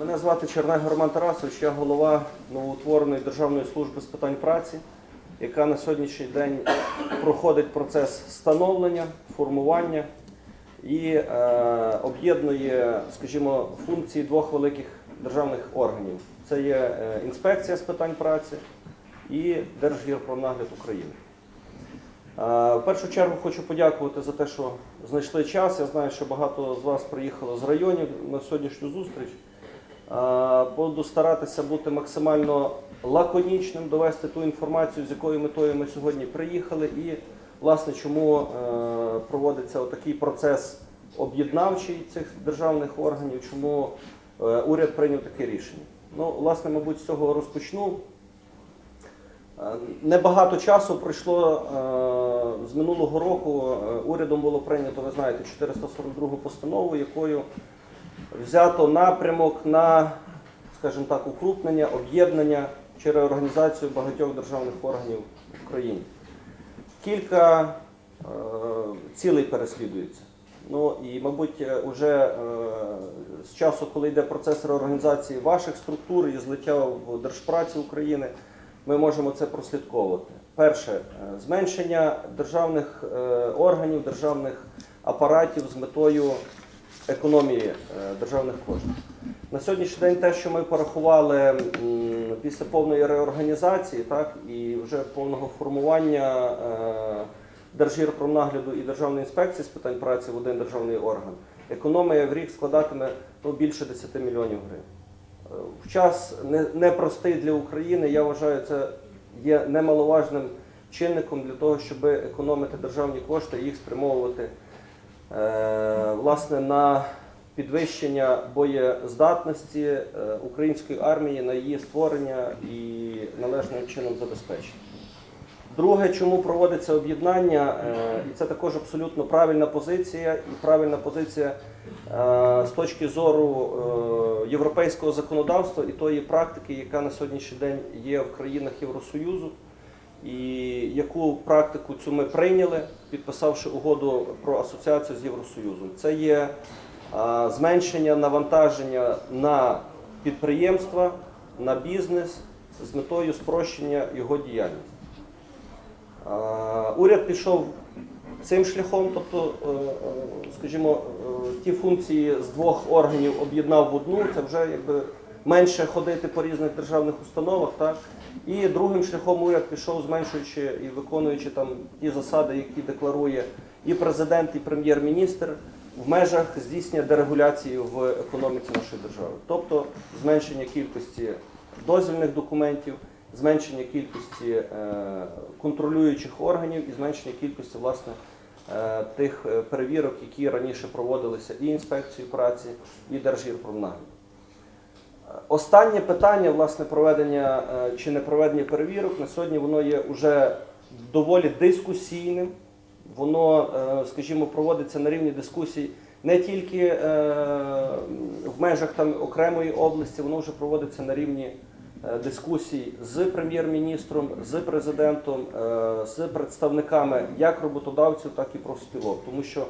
Мене звати Чернег Роман Тарасович, я голова новоутвореної Державної служби з питань праці, яка на сьогоднішній день проходить процес становлення, формування і е, об'єднує, скажімо, функції двох великих державних органів. Це є е, інспекція з питань праці і Держгірпромнагляд України. Е, В першу чергу хочу подякувати за те, що знайшли час. Я знаю, що багато з вас приїхало з районів на сьогоднішню зустріч. Буду старатися бути максимально лаконічним, довести ту інформацію, з якою метою ми сьогодні приїхали, і власне чому е, проводиться такий процес об'єднавчий цих державних органів, чому е, уряд прийняв таке рішення. Ну, власне, мабуть, з цього розпочну. Е, Небагато часу пройшло з минулого року. Урядом було прийнято, ви знаєте, 442 постанову, якою взято напрямок на, скажімо так, укрупнення, об'єднання чи реорганізацію багатьох державних органів в Україні. Кілька е, цілей переслідується. Ну і, мабуть, вже е, з часу, коли йде процес реорганізації ваших структур і злиття в Держпраці України, ми можемо це прослідковувати. Перше, е, зменшення державних е, органів, державних апаратів з метою економії е, державних коштів. На сьогоднішній день те, що ми порахували після повної реорганізації, так і вже повного формування е, Держгірпромнагляду і Державної інспекції з питань праці в один державний орган, економія в рік складатиме ну, більше 10 мільйонів гривень. Е, В час не- непростий для України, я вважаю, це є немаловажним чинником для того, щоб економити державні кошти і їх спрямовувати власне на підвищення боєздатності е, української армії, на її створення і належним чином забезпечення. Друге, чому проводиться об'єднання, е, і це також абсолютно правильна позиція, і правильна позиція е, з точки зору е, європейського законодавства і тої практики, яка на сьогоднішній день є в країнах Євросоюзу, і яку практику цю ми прийняли, підписавши угоду про асоціацію з Євросоюзом. Це є зменшення навантаження на підприємства, на бізнес з метою спрощення його діяльності. Уряд пішов цим шляхом, тобто, е, е, скажімо, е, ті функції з двох органів об'єднав в одну, це вже якби менше ходити по різних державних установах. Так? І другим шляхом уряд пішов, зменшуючи і виконуючи там ті засади, які декларує і президент, і прем'єр-міністр в межах здійснення дерегуляції в економіці нашої держави, тобто зменшення кількості дозвільних документів, зменшення кількості е, контролюючих органів і зменшення кількості власне е, тих е, перевірок, які раніше проводилися і інспекцією праці, і Держгірпромнагляд. Останнє питання власне проведення е, чи не проведення перевірок на сьогодні воно є вже доволі дискусійним. Воно, е, скажімо, проводиться на рівні дискусій не тільки е, в межах там окремої області, воно вже проводиться на рівні дискусій з прем'єр-міністром, з президентом, з представниками як роботодавців, так і профспілок. Тому що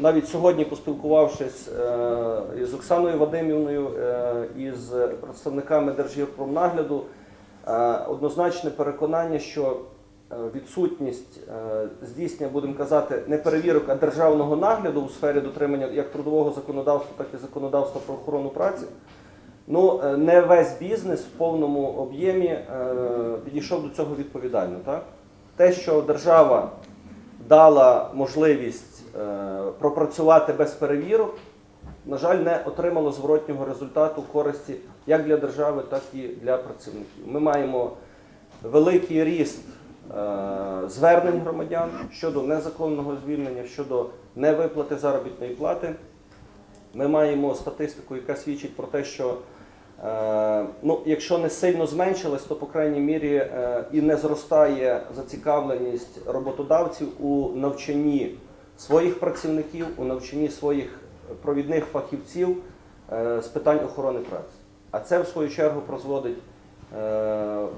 навіть сьогодні, поспілкувавшись е, із Оксаною Вадимівною, е, із представниками Держгірпромнагляду, е, однозначне переконання, що відсутність здійснення, будемо казати, не перевірок, а державного нагляду у сфері дотримання як трудового законодавства, так і законодавства про охорону праці. Ну, не весь бізнес в повному об'ємі підійшов до цього відповідально. Так? Те, що держава дала можливість пропрацювати без перевірок, на жаль, не отримало зворотнього результату користі як для держави, так і для працівників. Ми маємо великий ріст е, звернень громадян щодо незаконного звільнення, щодо невиплати заробітної плати. Ми маємо статистику, яка свідчить про те, що е, ну, якщо не сильно зменшилась, то по крайній мірі е, і не зростає зацікавленість роботодавців у навчанні своїх працівників, у навчанні своїх провідних фахівців е, з питань охорони праці. А це в свою чергу призводить е,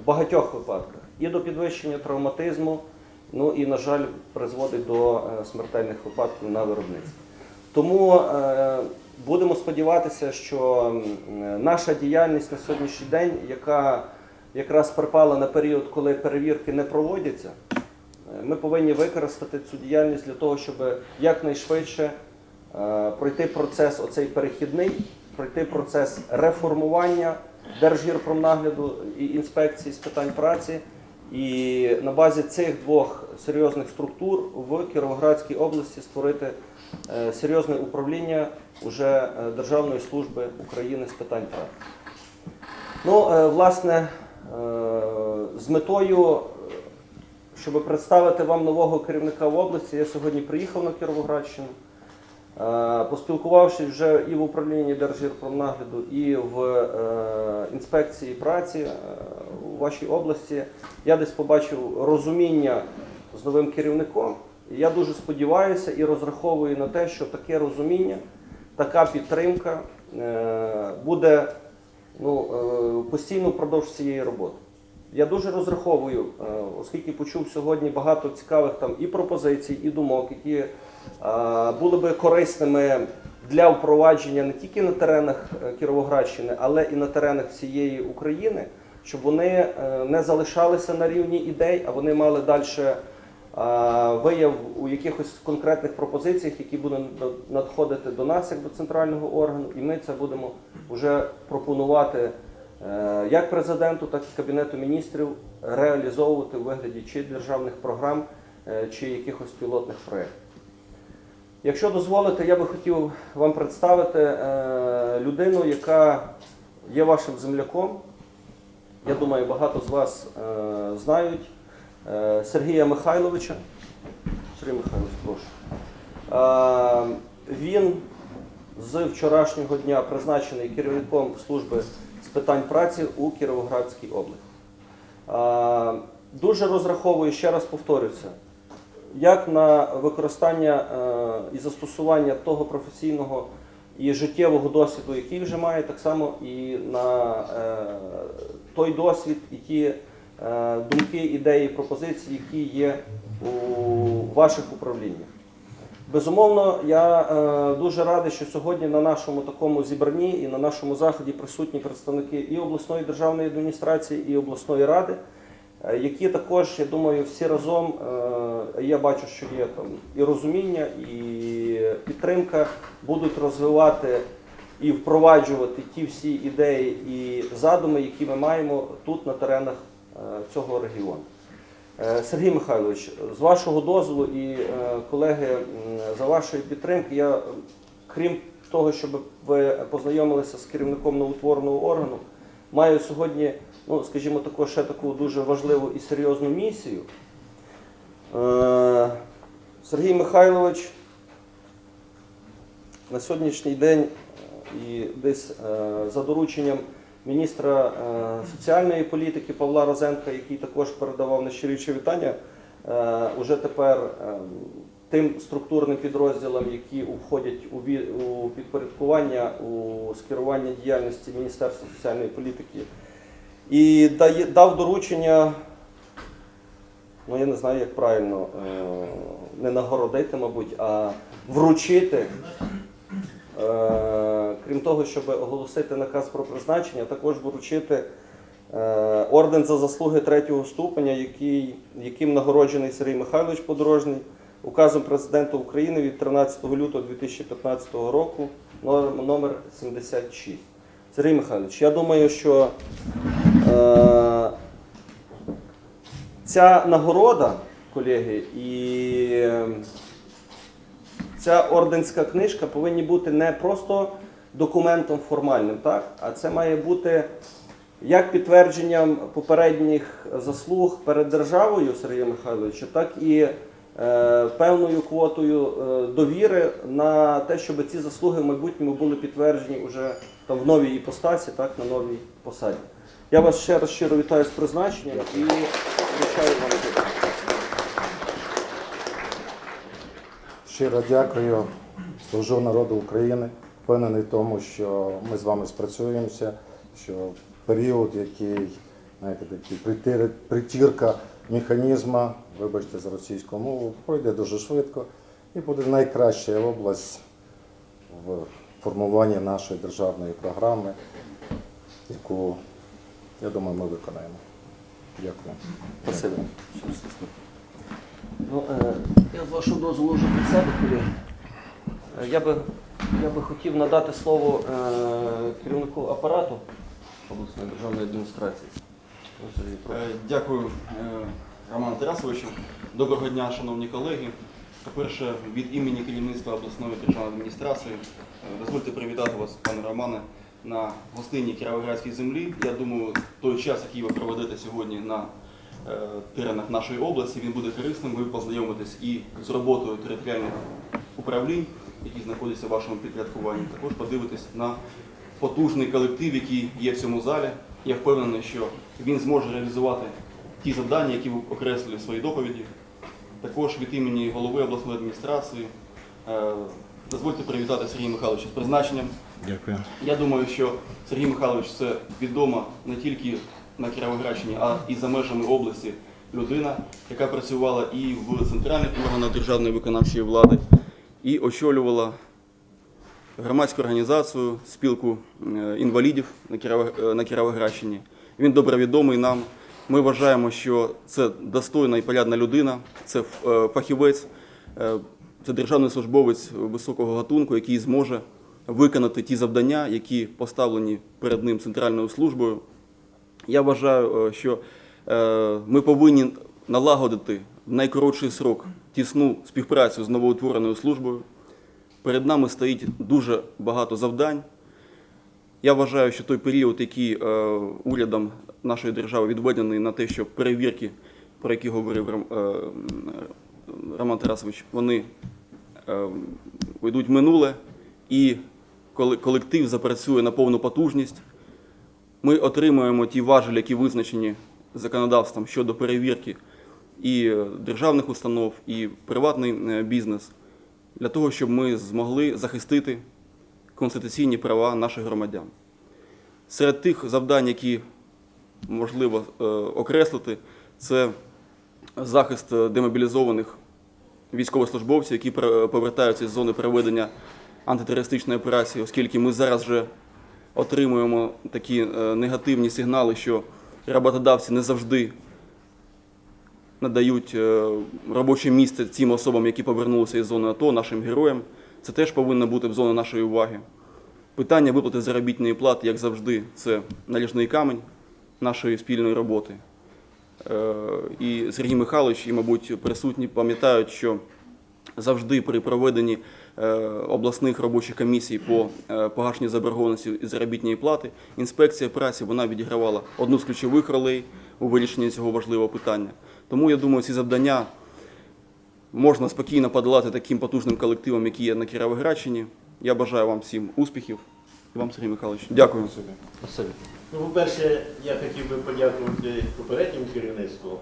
в багатьох випадках і до підвищення травматизму, ну і, на жаль, призводить до е, смертельних випадків на виробництві. Тому будемо сподіватися, що наша діяльність на сьогоднішній день, яка якраз припала на період, коли перевірки не проводяться, ми повинні використати цю діяльність для того, щоб якнайшвидше е, пройти процес оцей перехідний, пройти процес реформування Держгірпромнагляду і інспекції з питань праці. І на базі цих двох серйозних структур в Кіровоградській області створити е, серйозне управління уже е, Державної служби України з питань праці. Ну, е, власне, е, з метою, е, щоб представити вам нового керівника в області, я сьогодні приїхав на Кіровоградщину. Е, Поспілкувавшись вже і в управлінні Держгірпромнагляду, і в е, інспекції праці е, у вашій області, я десь побачив розуміння з новим керівником. Я дуже сподіваюся і розраховую на те, що таке розуміння, така підтримка буде ну, постійно впродовж цієї роботи. Я дуже розраховую, е, оскільки почув сьогодні багато цікавих там і пропозицій, і думок, які е, були би корисними для впровадження не тільки на теренах е, Кіровоградщини, але і на теренах всієї України, щоб вони не залишалися на рівні ідей, а вони мали далі вияв у якихось конкретних пропозиціях, які будуть надходити до нас як до центрального органу, і ми це будемо вже пропонувати як президенту, так і Кабінету міністрів реалізовувати у вигляді чи державних програм, е, чи якихось пілотних проєктів. Якщо дозволите, я би хотів вам представити е, людину, яка є вашим земляком. Я думаю, багато з вас е, знають е, Сергія Михайловича. Сергій Михайлович, прошу. Е, він з вчорашнього дня призначений керівником служби з питань праці у Кіровоградській області. Дуже розраховую, ще раз повторюся, як на використання е, і застосування того професійного і життєвого досвіду, який вже має, так само і на е, той досвід і ті е, думки, ідеї, пропозиції, які є у ваших управліннях. Безумовно, я е, дуже радий, що сьогодні на нашому такому зібранні і на нашому заході присутні представники і обласної державної адміністрації, і обласної ради, е, які також, я думаю, всі разом, е, я бачу, що є там і розуміння, і підтримка, будуть розвивати і впроваджувати ті всі ідеї і задуми, які ми маємо тут на теренах е, цього регіону. Е, Сергій Михайлович, з вашого дозволу і е, колеги, за вашої підтримки, я, крім того, щоб ви познайомилися з керівником новотвореного органу, маю сьогодні, ну, скажімо, таку, ще таку дуже важливу і серйозну місію. Е, Сергій Михайлович на сьогоднішній день і десь за дорученням міністра е, соціальної політики Павла Розенка, який також передавав найщиріші вітання, е, уже тепер е, тим структурним підрозділам, які входять у підпорядкування, у скерування діяльності Міністерства соціальної політики, і дав доручення, ну я не знаю, як правильно, не нагородити, мабуть, а вручити. Крім того, щоб оголосити наказ про призначення, також вручити е, орден за заслуги третього ступеня, яким нагороджений Сергій Михайлович Подорожний указом президента України від 13 лютого 2015 року, номер 76. Сергій Михайлович, я думаю, що е, ця нагорода, колеги, і е, ця орденська книжка повинні бути не просто документом формальним, так? а це має бути як підтвердженням попередніх заслуг перед державою Сергія Михайловича, так і е, певною квотою е, довіри на те, щоб ці заслуги в майбутньому були підтверджені вже там, в новій іпостасі, так, на новій посаді. Я вас ще раз щиро вітаю з призначенням і вручаю вам. це. Щиро дякую. Служу народу України. Впевнений в тому, що ми з вами спрацюємося, що період, який знаєте, такий притірка механізму, вибачте за російську мову, пройде дуже швидко і буде найкраща область в формуванні нашої державної програми, яку, я думаю, ми виконаємо. Дякую. Спасибо. Ну, е, я з вашого дозволу вже присяду, колеги. Е, Я би, я би хотів надати слово е, керівнику апарату обласної державної адміністрації. Е, Дякую, е, Роман Тарасовичу. Доброго дня, шановні колеги. По-перше, від імені керівництва обласної державної адміністрації дозвольте привітати вас, пане Романе, на гостинній Кіровоградській землі. Я думаю, той час, який ви проведете сьогодні на теренах нашої області, він буде корисним. Ви познайомитесь і з роботою територіальних управлінь, які знаходяться в вашому підпорядкуванні. Також подивитесь на потужний колектив, який є в цьому залі. Я впевнений, що він зможе реалізувати ті завдання, які ви окреслили в своїй доповіді. Також від імені голови обласної адміністрації е, дозвольте привітати Сергія Михайловича з призначенням. Дякую. Я думаю, що Сергій Михайлович це відома не тільки на Кіровоградщині, а і за межами області людина, яка працювала і в центральних органах державної виконавчої влади, і очолювала громадську організацію, спілку е, інвалідів на е, Кіровоградщині. Він добре відомий нам. Ми вважаємо, що це достойна і порядна людина, це е, фахівець, це державний службовець високого гатунку, який зможе виконати ті завдання, які поставлені перед ним центральною службою. Я вважаю, що ми повинні налагодити в найкоротший срок тісну співпрацю з новоутвореною службою. Перед нами стоїть дуже багато завдань. Я вважаю, що той період, який е, урядом нашої держави відведений на те, що перевірки, про які говорив е, Роман Тарасович, вони е, йдуть в минуле, і колектив запрацює на повну потужність, ми отримуємо ті важелі, які визначені законодавством щодо перевірки і державних установ, і приватний е, бізнес, для того, щоб ми змогли захистити конституційні права наших громадян. Серед тих завдань, які можливо е, окреслити, це захист е, демобілізованих військовослужбовців, які повертаються з зони проведення антитерористичної операції, оскільки ми зараз вже отримуємо такі негативні сигнали, що роботодавці не завжди надають е, робоче місце цим особам, які повернулися із зони АТО, нашим героям. Це теж повинно бути в зоні нашої уваги. Питання виплати заробітної плати, як завжди, це наліжний камень нашої спільної роботи. Е, І Сергій Михайлович, і, мабуть, присутні пам'ятають, що завжди при проведенні е, обласних робочих комісій по погашенню заборгованості і заробітної плати інспекція праці вона відігравала одну з ключових ролей у вирішенні цього важливого питання. Тому я думаю, ці завдання можна спокійно подолати таким потужним колективом, який є на Кіровоградщині. Я бажаю вам всім успіхів. І вам, Сергій Михайлович, дякую. Спасибі. Ну, по-перше, я хотів би подякувати попередньому керівництву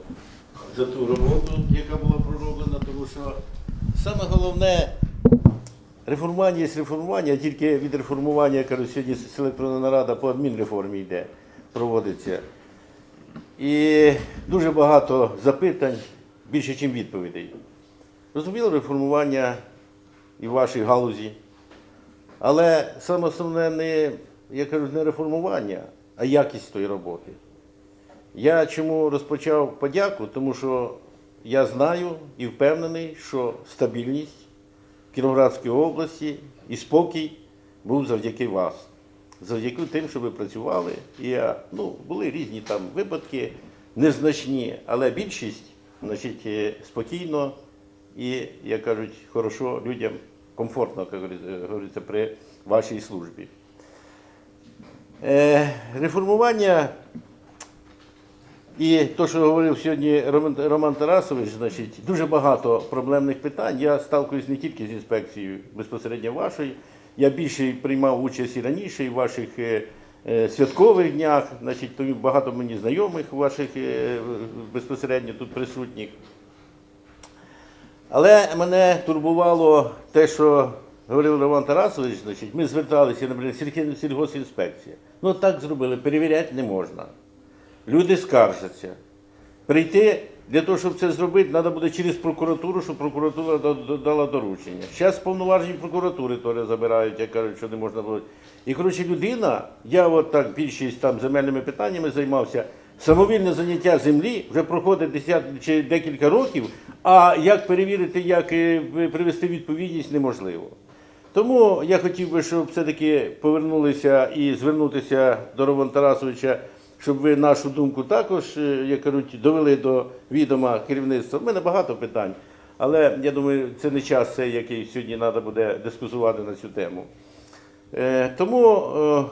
за ту роботу, яка була пророблена, тому що саме головне реформування є реформування, тільки від реформування, я кажу, сьогодні селектронна нарада по адмінреформі йде, проводиться. І дуже багато запитань, більше, ніж відповідей. Розуміло, реформування і в вашій галузі. Але саме основне не, я кажу, не реформування, а якість тої роботи. Я чому розпочав подяку, тому що я знаю і впевнений, що стабільність в Кіровоградській області і спокій був завдяки вас. Завдяки тим, що ви працювали. І ну, були різні там випадки, незначні, але більшість значить, е, спокійно і, як кажуть, хорошо людям комфортно, як говориться- говориться, при вашій службі. Е, реформування і те, що говорив сьогодні Роман, Тарасович, значить, дуже багато проблемних питань. Я сталкуюсь не тільки з інспекцією безпосередньо вашої. Я більше приймав участь і раніше, і в ваших е, е, святкових днях. Значить, тому багато мені знайомих ваших е, безпосередньо тут присутніх. Але мене турбувало те, що говорив Роман Тарасович, значить, ми зверталися, наприклад, сільгосінспекція. Ну так зробили, перевіряти не можна. Люди скаржаться. Прийти для того, щоб це зробити, треба буде через прокуратуру, щоб прокуратура да- да- дала доручення. Зараз повноважені прокуратури теж забирають, як кажуть, що не можна було. І коротше, людина, я от так більшість там земельними питаннями займався. Самовільне заняття землі вже проходить десят чи декілька років, а як перевірити, як е, привести відповідність, неможливо. Тому я хотів би, щоб все-таки повернулися і звернутися до Романа Тарасовича, щоб ви нашу думку також, е, як кажуть, довели до відома керівництва. У мене багато питань, але я думаю, це не час, цей, який сьогодні треба буде дискусувати на цю тему. Е, Тому е,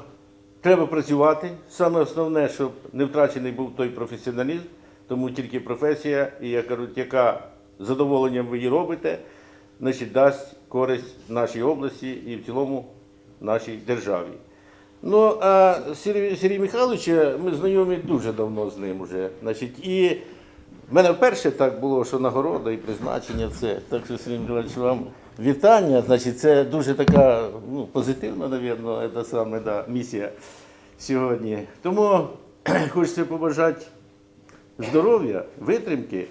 треба працювати. Саме основне, щоб не втрачений був той професіоналізм, тому тільки професія, і як кажуть, яка задоволенням ви її робите, значить, дасть користь нашій області і в цілому нашій державі. Ну, а Сергій, Сергій Михайловича, ми знайомі дуже давно з ним уже. Значить, і в мене вперше так було, що нагорода і призначення це. Так що, Сергій Михайлович, вам вітання. Значить, це дуже така ну, позитивна, навірно, це саме да, місія сьогодні. Тому хочеться побажати здоров'я, витримки.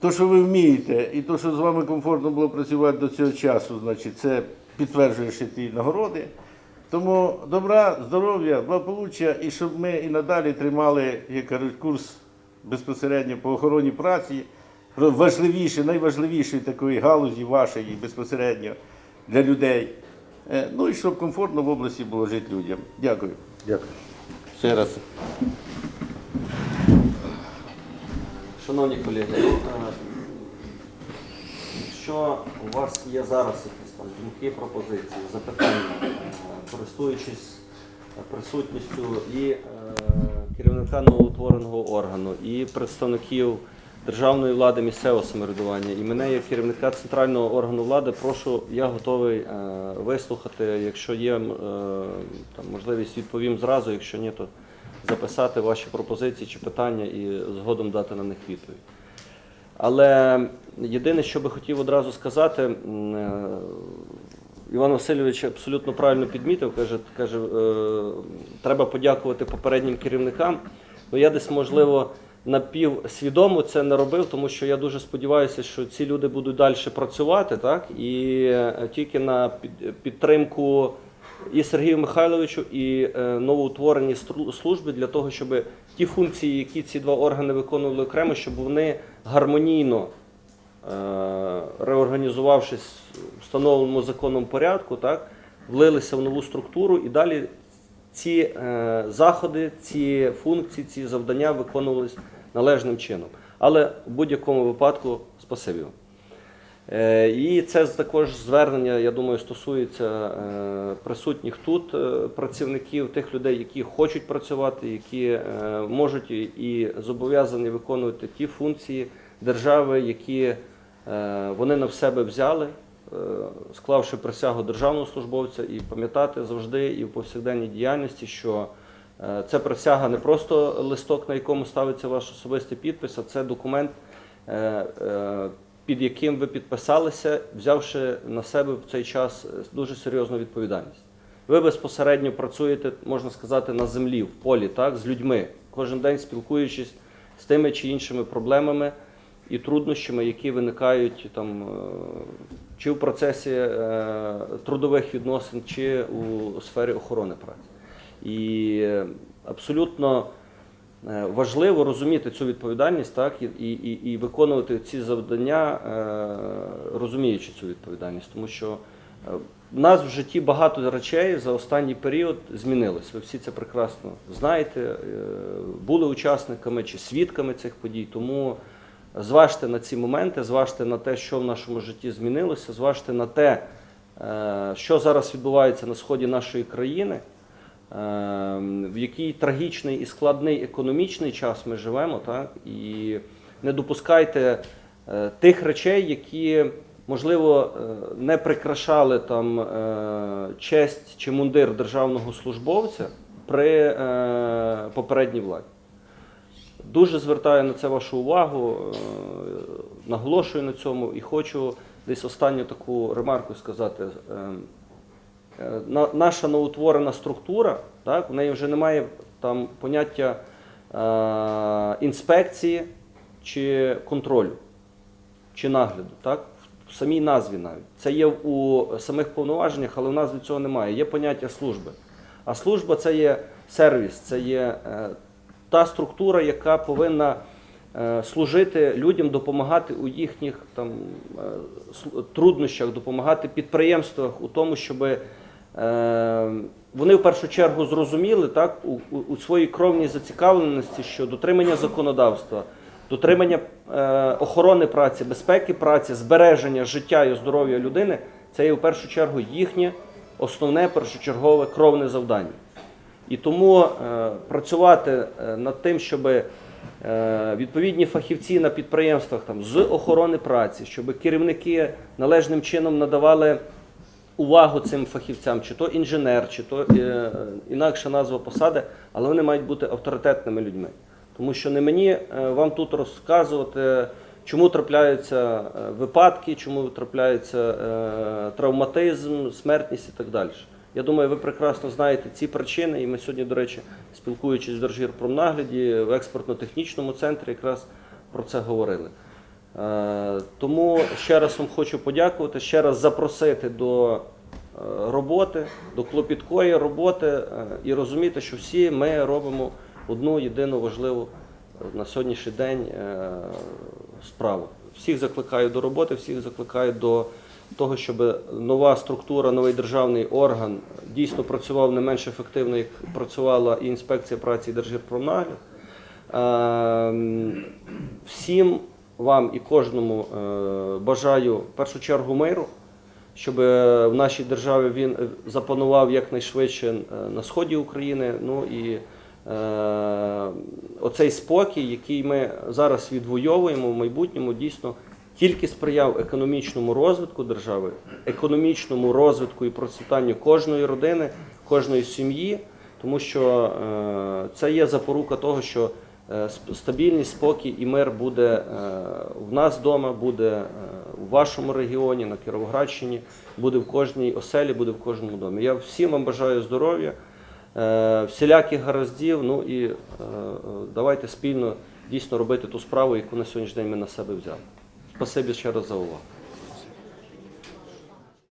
То, що ви вмієте, і то, що з вами комфортно було працювати до цього часу, значить, це підтверджує ще ті нагороди. Тому добра, здоров'я, благополуччя, і щоб ми і надалі тримали, як кажуть, курс безпосередньо по охороні праці, про важливіше, найважливішої такої галузі вашої безпосередньо для людей. Е, Ну і щоб комфортно в області було жити людям. Дякую. Дякую. Ще раз. Шановні колеги, е, у вас є зараз думки, пропозиції, запитання, е, користуючись е, присутністю і е, керівника новоутвореного органу, і представників державної влади місцевого самоврядування, і мене як керівника центрального органу влади, прошу, я готовий вислухати. Якщо є там, можливість, відповім зразу, якщо ні, то записати ваші пропозиції чи питання і згодом дати на них відповідь. Але єдине, що би хотів одразу сказати, е, Іван Васильович абсолютно правильно підмітив, каже, каже е, треба подякувати попереднім керівникам. Ну, я десь, можливо, напівсвідомо це не робив, тому що я дуже сподіваюся, що ці люди будуть далі працювати, так? І е, тільки на під- підтримку і Сергію Михайловичу, і е, новоутворені служби для того, щоб ті функції, які ці два органи виконували окремо, щоб вони гармонійно е, реорганізувавшись в встановленому законом порядку, так, влилися в нову структуру і далі ці е, заходи, ці функції, ці завдання виконувались належним чином. Але в будь-якому випадку спасибі І це також звернення, я думаю, стосується е, присутніх тут е, працівників, тих людей, які хочуть працювати, які е, можуть і- зобов'язані виконувати ті функції держави, які е, вони на себе взяли, е, склавши присягу державного службовця, і пам'ятати завжди і в повсякденній діяльності, що е, це присяга не просто листок, на якому ставиться ваш особистий підпис, а це документ. Під яким ви підписалися, взявши на себе в цей час е, дуже серйозну відповідальність. Ви безпосередньо працюєте, можна сказати, на землі, в полі, так, з людьми, кожен день спілкуючись з тими чи іншими проблемами і труднощами, які виникають там, е, чи в процесі е, трудових відносин, чи у сфері охорони праці. І абсолютно Важливо розуміти цю відповідальність, так, і, і, і- виконувати ці завдання, е, розуміючи цю відповідальність, тому що е, в нас в житті багато речей за останній період змінилось. Ви всі це прекрасно знаєте, е, були учасниками чи свідками цих подій. Тому зважте на ці моменти, зважте на те, що в нашому житті змінилося, зважте на те, е, що зараз відбувається на сході нашої країни. Ем, в який трагічний і складний економічний час ми живемо, так? І не допускайте е, тих речей, які, можливо, е, не прикрашали там е, честь чи мундир державного службовця при попередній владі. Дуже звертаю на це вашу увагу, наголошую на цьому і хочу десь останню таку ремарку сказати. Е, на- наша новоутворена структура, так, в неї вже немає там поняття е, інспекції, чи контролю, чи нагляду, так? В самій назві навіть. Це є у самих повноваженнях, але в назві цього немає. Є поняття служби. А служба це є сервіс, це є е, та структура, яка повинна е, служити людям, допомагати у їхніх там, е, труднощах, допомагати підприємствах у тому, щоб е, вони в першу чергу зрозуміли так, у, у, у своїй кровній зацікавленості, що дотримання законодавства, дотримання е, охорони праці, безпеки праці, збереження життя і здоров'я людини це є в першу чергу їхнє основне першочергове кровне завдання. І тому е, працювати е, над тим, щоб е, відповідні фахівці на підприємствах там, з охорони праці, щоб керівники належним чином надавали увагу цим фахівцям, чи то інженер, чи то е, інакша назва посади, але вони мають бути авторитетними людьми. Тому що не мені е, вам тут розказувати, чому трапляються е, випадки, чому трапляється е, травматизм, смертність і так далі. Я думаю, ви прекрасно знаєте ці причини, і ми сьогодні, до речі, спілкуючись в Держгірпромнагляді, в експортно-технічному центрі якраз про це говорили. Е, Тому ще раз вам хочу подякувати, ще раз запросити до е, роботи, до клопіткої роботи е, і розуміти, що всі ми робимо одну єдину важливу на сьогоднішній день справу. Всіх закликаю до роботи, всіх закликаю до того, щоб нова структура, новий державний орган дійсно працював не менш ефективно, як працювала і інспекція праці і Держгірпромнагляд. Ем, Всім вам і кожному е, бажаю в першу чергу миру, щоб е, в нашій державі він е, запанував якнайшвидше на сході України. Ну і оцей спокій, який ми зараз відвоюємо в майбутньому, дійсно тільки сприяв економічному розвитку держави, економічному розвитку і процвітанню кожної родини, кожної сім'ї, тому що це є запорука того, що стабільність, спокій і мир буде е, в нас вдома, буде е, у вашому регіоні, на Кіровоградщині, буде в кожній оселі, буде в кожному домі. Я всім вам бажаю здоров'я, е, всіляких гараздів. Ну і е, е, давайте спільно дійсно робити ту справу, яку на сьогоднішній день ми на себе взяли. Спасибі ще раз за увагу.